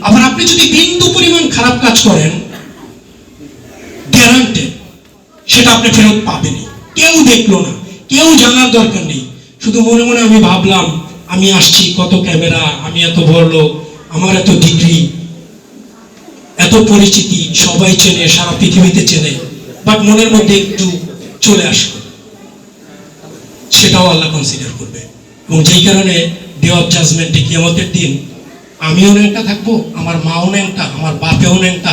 আবার আপনি যদি বিন্দু পরিমাণ খারাপ কাজ করেন সেটা আপনি ফেরত পাবেনই। কেউ দেখল না, কেউ জানার দরকার নেই। শুধু মনে মনে আমি ভাবলাম, আমি আসছি, কত ক্যামেরা, আমি এত বড় লোক, আমার এত ডিগ্রি, এত পরিচিতি, সবাই চেনে, সারা পৃথিবীতে চেনে। বাট মনের মধ্যে একটু চলে আসলো। সেটাও আল্লাহ কনসিডার করবে। এবং যেই কারণে ডে অফ জাজমেন্টে কিয়ামতের দিন আমিও ন্যাংটা থাকব, আমার মাও ন্যাংটা, আমার বাপেও ন্যাংটা,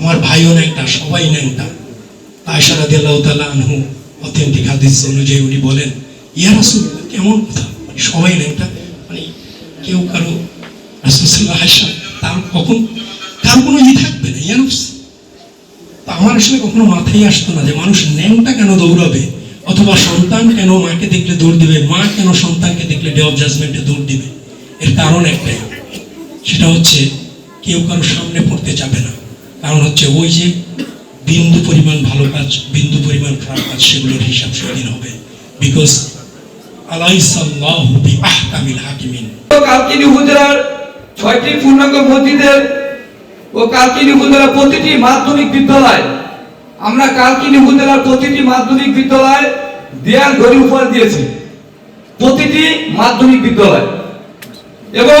আমার ভাইও ন্যাংটা, সবাই ন্যাংটা। আয়সা রাদিয়াল্লাহু তাআলা আনহু অথেন্টিক হাদিস অনুযায়ী উনি বলেন, ইয়া রাসূলুল্লাহ, কেমন কথা? মানে সবাই ন্যাংটা মানে কেউ কারও আয়সা তার কখন, তার কোনো ই থাকবে না তা আমার আসলে কখনো মাথায় আসতো না যে মানুষ ন্যাংটা কেন দৌড়াবে, অথবা সন্তান কেন মাকে দেখলে দৌড় দিবে, মা কেন সন্তানকে দেখলে ডে অফ জাজমেন্টে দৌড় দিবে? এর কারণ একটাই। সেটা হচ্ছে কেউ কারোর সামনে পড়তে যাবে না। কারণ হচ্ছে ওই যে বিন্দু পরিমাণ ভালো কাজ, বিন্দু পরিমাণ খারাপ কাজ, সেগুলোর হিসাব সেদিন হবে। বিকজ কালকিনি পূর্ণাঙ্গ ও প্রতিটি মাধ্যমিক বিদ্যালয়, আমরা কালকিনি প্রতিটি মাধ্যমিক বিদ্যালয় দেয়াল প্রতিটি মাধ্যমিক বিদ্যালয়। এবং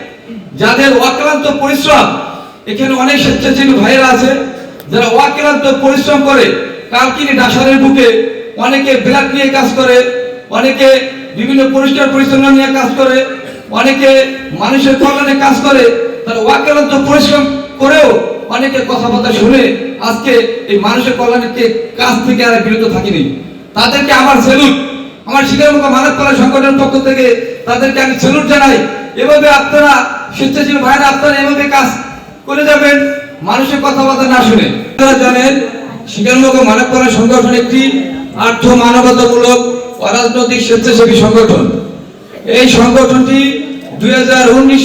যাদের অক্লান্ত পরিশ্রম, এখানে অনেক স্বেচ্ছাসেবী ভাইয়েরা আছে, যারা অক্লান্ত পরিশ্রম করে কালকিনি ডাসারের বুকে অনেকে ব্লাড নিয়ে কাজ করে, অনেকে বিভিন্ন পরিষ্কার পরিচ্ছন্ন নিয়ে কাজ করে, অনেকে মানুষের কল্যাণে কাজ করে, তারা অক্লান্ত পরিশ্রম করেও অনেকে কথাবার্তা শুনে আজকে এই মানুষের কল্যাণের কাজ থেকে আর বিরত থাকিনি। তাদেরকে আমার সেলুট আমার শিকার শিকারমুখ মানব কল্যাণ সংগঠনের পক্ষ থেকে তাদেরকে আমি সেলুট জানাই। এভাবে আপনারা স্বেচ্ছাসেবী ভাইরা, আপনারা এভাবে কাজ করে যাবেন, মানুষের কথাবার্তা না শুনে। আপনারা জানেন শিকারমুখ মানব কল্যাণ সংগঠন একটি আর্থ মানবতামূলক অরাজনৈতিক স্বেচ্ছাসেবী সংগঠন। এই সংগঠনটি দুই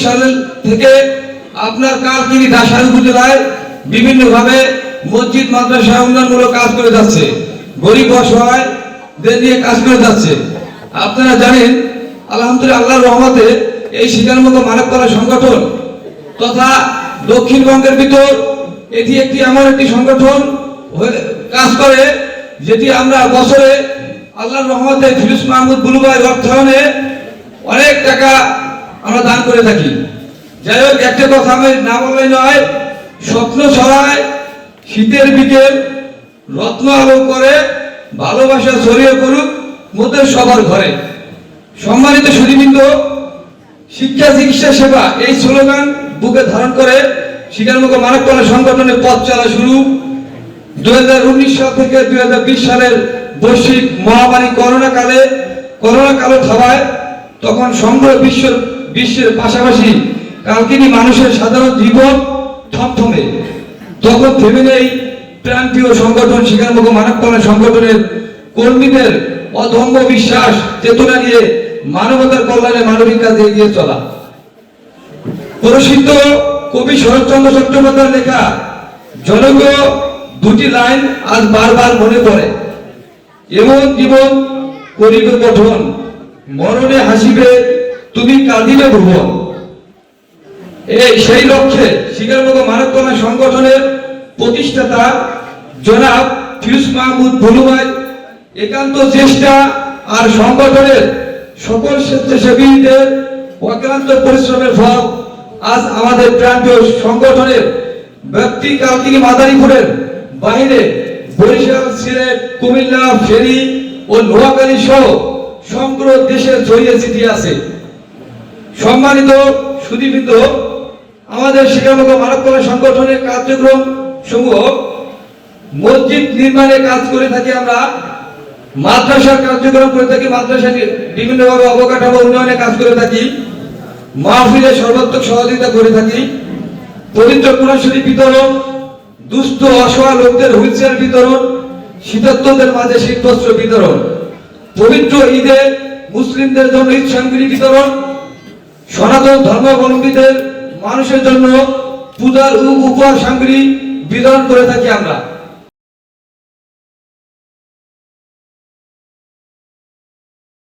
সাল থেকে আপনার কালকিনি দাসার উপজেলায় বিভিন্নভাবে মসজিদ, মাদ্রাসা উন্নয়নমূলক কাজ করে যাচ্ছে। গরিব অসহায় দের নিয়ে কাজ করে যাচ্ছে। আপনারা জানেন, আলহামদুলিল্লাহ, আল্লাহর রহমতে এই শিকারমুখ মানব কলা সংগঠন তথা দক্ষিণবঙ্গের ভিতর এটি একটি এমন একটি সংগঠন কাজ করে, যেটি আমরা বছরে আল্লাহর রহমতে ফিরুজ মাহমুদ বুলুবাই অর্থায়নে অনেক টাকা আমরা দান করে থাকি। যাই হোক, একটা কথা আমি না বললেই নয়, স্বপ্ন ছড়ায়, শীতের বিকেল, রত্ন আলো করে, ভালোবাসা ছড়িয়ে পড়ুক মোদের সবার ঘরে। সম্মানিত সুদীবৃন্দ শিক্ষা চিকিৎসা সেবা, এই স্লোগান বুকে ধারণ করে শিকারমুখ মানব কল্যাণ সংগঠনের পথ চলা শুরু। দুই সাল থেকে দুই হাজার বিশ সালের বৈশ্বিক মহামারী করোনা কালে, করোনা কালো থাবায় তখন সমগ্র বিশ্ব, বিশ্বের পাশাপাশি কালকিনি মানুষের সাধারণ জীবন থমথমে। তখন থেমে নেই প্রান্তীয় সংগঠন শিকারমুখ মানব কল্যাণ সংগঠনের কর্মীদের অধম্য বিশ্বাস, চেতনা নিয়ে মানবতার কল্যাণে মানবিক কাজে এগিয়ে চলা। প্রসিদ্ধ কবি শরৎচন্দ্র চট্টোপাধ্যায়ের লেখা জনগীয় দুটি লাইন আজ বারবার মনে পড়ে। এমন জীবন করিবে গঠন মরণে হাসিবে, তুমি কাঁদিবে ভুবন। এই সেই লক্ষ্যে শিকারমুখ মানব কল্যাণ সংগঠনের প্রতিষ্ঠাতা জনাব ফিউজ মাহমুদ ভুলুভাই একান্ত চেষ্টা আর সংগঠনের সকল স্বেচ্ছাসেবীদের অক্লান্ত পরিশ্রমের ফল আজ আমাদের প্রান্তীয় সংগঠনের ব্যক্তি কালকিনি মাদারীপুরের বাইরে বরিশাল, সিলেট, কুমিল্লা, ফেনী ও নোয়াখালী সহ সমগ্র দেশে ছড়িয়ে ছিটিয়ে আছে। সম্মানিত সুদীবৃন্দ আমাদের মানব কল্যাণ সংগঠনের কার্যক্রম সমূহ মসজিদ নির্মাণে কাজ করে থাকি আমরা। মাদ্রাসার কার্যক্রম করে থাকি মাদ্রাসা বিভিন্নভাবে অবকাঠামো উন্নয়নে কাজ করে থাকি, মাহফিলে সর্বাত্মক সহযোগিতা করে থাকি, পবিত্র কোরআন বিতরণ, দুস্থ, অসহায় লোকদের হুইলচেয়ার বিতরণ, শীতার্থদের মাঝে শীতবস্ত্র বিতরণ, পবিত্র ঈদে মুসলিমদের জন্য ঈদ সামগ্রী বিতরণ, সনাতন ধর্মাবলম্বীদের মানুষের জন্য পূজার উপহার সামগ্রী বিতরণ করে থাকি আমরা।